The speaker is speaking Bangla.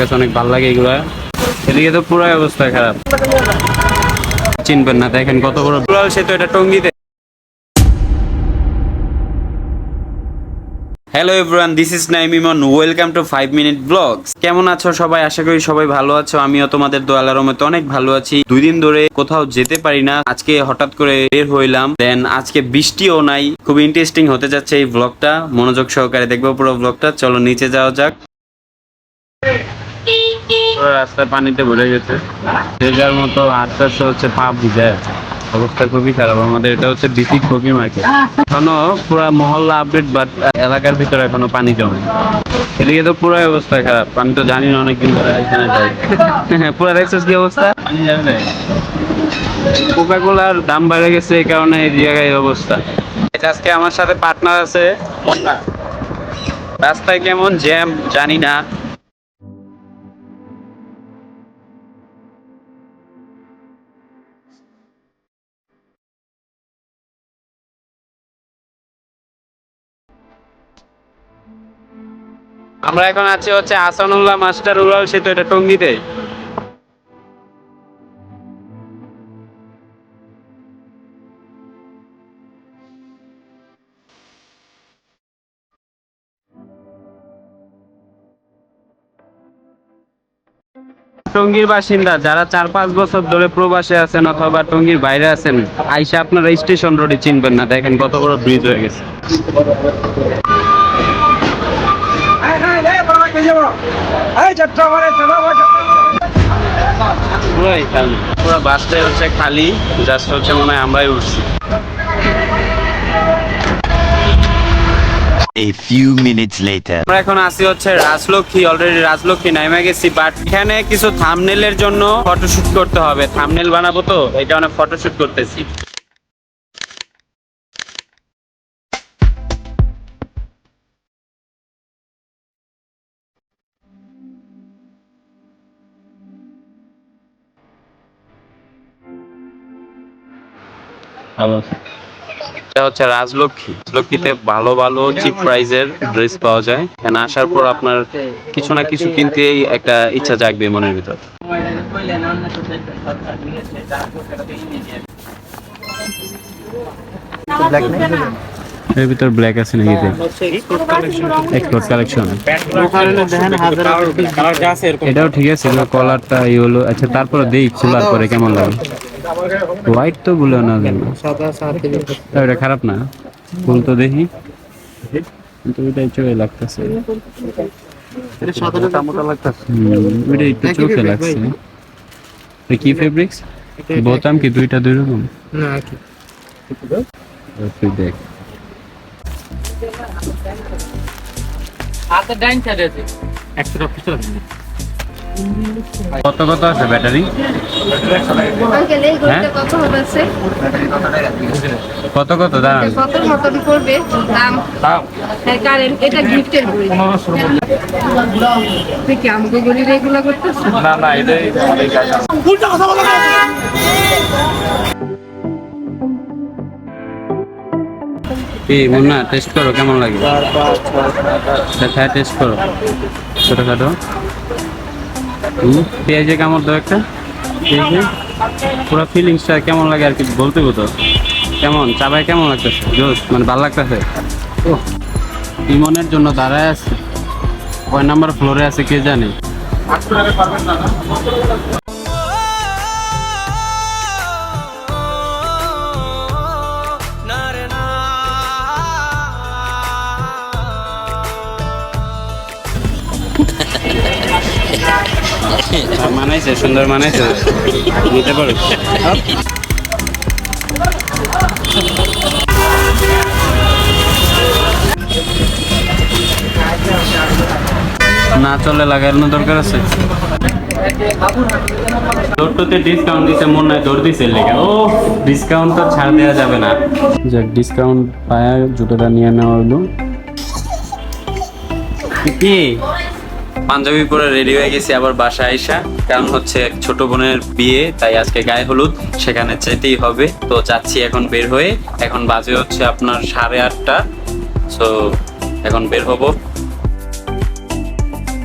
কাছে অনেক ভালো লাগে এগুলো। এদিকে তো পুরো অবস্থা খারাপ। চিনবেন না, দেখেন কত বড় পুরাল সেতু এটা টঙ্গিতে। Hello everyone this is নাইমিমন welcome to five minute blogs কেমন আছো সবাই? আশা করি সবাই ভালো আছো। আমিও তোমাদের দোয়ালার রহমতে অনেক ভালো আছি। দুই দিন ধরে কোথাও যেতে পারি না। আজকে হঠাৎ করে বের হইলাম। দেন আজকে বৃষ্টিও নাই। খুব ইন্টারেস্টিং হতে যাচ্ছে এই ব্লগটা মনোযোগ সহকারে দেখব পুরো ব্লগটা চলো নিচে যাওয়া যাক। পুরো রাস্তায় পানিতে ভরে গেছে। যার মতো আস্তে আস্তে হচ্ছে পা ভিজে অবস্থা খুবই খারাপ। আমাদের এটা হচ্ছে ডিসি কপি মার্কেট। এখনও পুরো মহল্লা আপডেট, বাট এলাকার ভিতরে এখনও পানি জমে এদিকে তো পুরো অবস্থা খারাপ। আমি তো জানি না, অনেকদিন ধরে এখানে যাই। হ্যাঁ পুরো দেখছিস কি অবস্থা? আমি জানি না। কোকা কোলার দাম বেড়ে গেছে, এই কারণে এই জায়গায় অবস্থা। আজকে আমার সাথে পার্টনার আছে। রাস্তায় কেমন জ্যাম জানি না। আমরা এখন আছি হচ্ছে আসানুল্লাহ মাস্টার উড়াল সেতু এটা টঙ্গিতে টঙ্গীর বাসিন্দা, যারা চার পাঁচ বছর ধরে প্রবাসে আছেন অথবা টঙ্গীর বাইরে আছেন, আইসা আপনারা স্টেশন রোডে চিনবেন না। দেখেন কত বড় ব্রিজ হয়ে গেছে। পুরাই খালি পুরো বাসটাই হচ্ছে খালি জাস্ট হচ্ছে মনে হয় আমরাই উঠছি। A few minutes later. আমরা এখন আসি হচ্ছে রাজলক্ষ্মী অলরেডি রাজলক্ষ্মী নাইমা গেছি বাট এখানে কিছু থামনেলের জন্য ফটোশুট করতে হবে। থামনেল বানাবো তো এই কারণে ফটোশুট করতেছি। এটা হচ্ছে রাজলক্ষ্মী। রাজলক্ষ্মীতে ভালো ভালো চিপ প্রাইজের ড্রেস পাওয়া যায়। এখানে আসার পর আপনার কিছু না কিছু কিনতেই একটা ইচ্ছা জাগবে মনের ভিতর। এর ভিতর ব্ল্যাক আছে নাকি এক্সপোর্ট কালেকশন এটাও ঠিক আছে কলারটা এই হলো আচ্ছা তারপরে দেই খোলার পরে কেমন লাগে? হোয়াইট তো বলে না তা এটা খারাপ না। ফুল তো দেখি। কিন্তু এটা চোখে লাগতেছে। ওইটা একটু চোখে লাগছে। এটা কি ফেব্রিক্স বোতাম কি দুইটা দুই রকম? তুই দেখ। কত কত আছে। ব্যাটারি আঙ্কেল হ্যাঁ? কত কত কত কত মতন করবে দাম? হ্যাঁ কারেন্ট এটা গিফটের বই তুই কি আমাকে গড়ি রেগুলা করতেছ না না এটাই এই মুন্না টেস্ট করো কেমন লাগে? টেস্ট করো। ছোটখাটো। পেঁয়াজে কেমন দাও একটা। পেঁয়াজে পুরো ফিলিংসটা কেমন লাগে আর কি বলতে তো। কেমন? চাবাই কেমন লাগতেছে? জোস মানে ভালো লাগতেছে? ও ইমনের জন্য দাঁড়ায় আছে। কয় নাম্বার ফ্লোরে আছে কে জানে? মানাইছে সুন্দর মানাইছে। নিতে পারো। না চলে লাগানো দরকার আছে? দৌড়টোতে ডিসকাউন্ট দিতে মন নাই দৌড় দিছে লেগে। ও ডিসকাউন্ট তো ছাড় দেওয়া যাবে না। যাক ডিসকাউন্ট পায়া জুতোটা নিয়ে নেওয়া হলো। কি? পাঞ্জাবি পরে রেডি হয়ে গেছি আবার বাসায় আইসা। কারণ হচ্ছে ছোট বোনের বিয়ে, তাই আজকে গায়ে হলুদ, সেখানে যেতেই হবে। তো যাচ্ছি এখন বের হয়ে। এখন বাজে হচ্ছে আপনার সাড়ে আটটা। সো এখন বের হব।